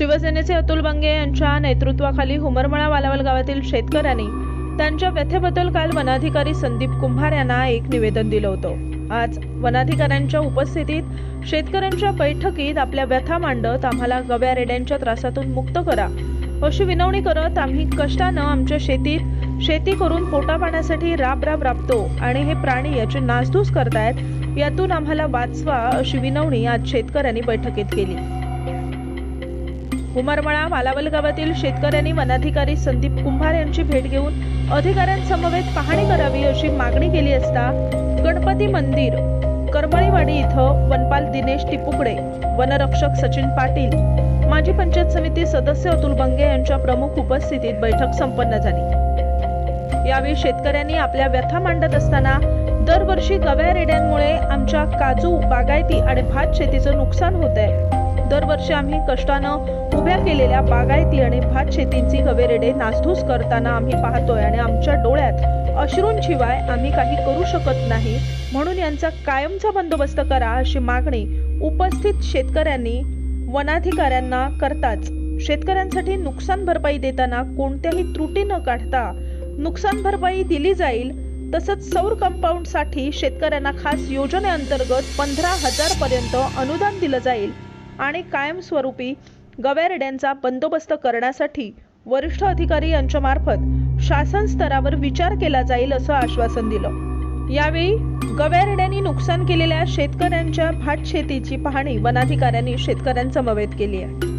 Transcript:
शिवसेनेचे अतुल बंगे यांच्या नेतृत्वाखाली हुमरमळा वालावल गावातील शेतकऱ्यांनी त्यांच्या व्यथेबद्दल काल वनाधिकारी संदीप कुंभार यांना एक निवेदन दिलं होतं. आज वनाधिकाऱ्यांच्या उपस्थितीत शेतकऱ्यांच्या बैठकीत आपल्या व्यथा मांडत आम्हाला गव्या रेड्यांच्या त्रासातून मुक्त करा. अशी विनवणी करत आम्ही कष्टानं आमच्या शेतीत शेती करून पोटा पाण्यासाठी राब राब राबतो आणि हे प्राणी याची नासधूस करतायत यातून आम्हाला वाचवा अशी विनवणी आज शेतकऱ्यांनी बैठकीत केली. उमरमळा वालावल गावातील शेतकऱ्यांनी वनाधिकारी संदीप कुंभार यांची भेट घेऊन अधिकाऱ्यांसमवेत पाहणी करावी अशी मागणी केली असता गणपती मंदिर करमळीवाडी इथं वनपाल दिनेश टिपुकडे वनरक्षक सचिन पाटील माजी पंचायत समिती सदस्य अतुल बंगे यांच्या प्रमुख उपस्थितीत बैठक संपन्न झाली. यावेळी शेतकऱ्यांनी आपल्या व्यथा मांडत असताना दरवर्षी गव्या रेड्यांमुळे आमच्या काजू बागायती आणि भात शेतीचं नुकसान होत आहे दरवर्षी आम्ही कष्टानं उभ्या केलेल्या बागायती आणि भात शेतींची हवेरेडे नासधूस करताना आम्ही पाहतोय आणि आमच्या डोळ्यात अश्रूंशिवाय आम्ही काही करू शकत नाही. म्हणून यांचा कायमचा बंदोबस्त करा अशी मागणी उपस्थित शेतकऱ्यांनी वनाधिकाऱ्यांना करताच. शेतकऱ्यांसाठी नुकसान भरपाई देताना कोणत्याही त्रुटी न काढता नुकसान भरपाई दिली जाईल. तसंच सौर कंपाऊंडसाठी शेतकऱ्यांना खास योजनेअंतर्गत पंधरा हजार पर्यंत अनुदान दिलं जाईल. आणि कायमस्वरूपी गवेरड्यांचा बंदोबस्त करण्यासाठी वरिष्ठ अधिकारी यांच्या मार्फत शासन स्तरावर विचार केला जाईल असं आश्वासन दिलं. यावेळी गवेरड्यांनी नुकसान केलेल्या शेतकऱ्यांच्या भात शेतीची पाहणी वनाधिकाऱ्यांनी शेतकऱ्यांसमवेत केली आहे.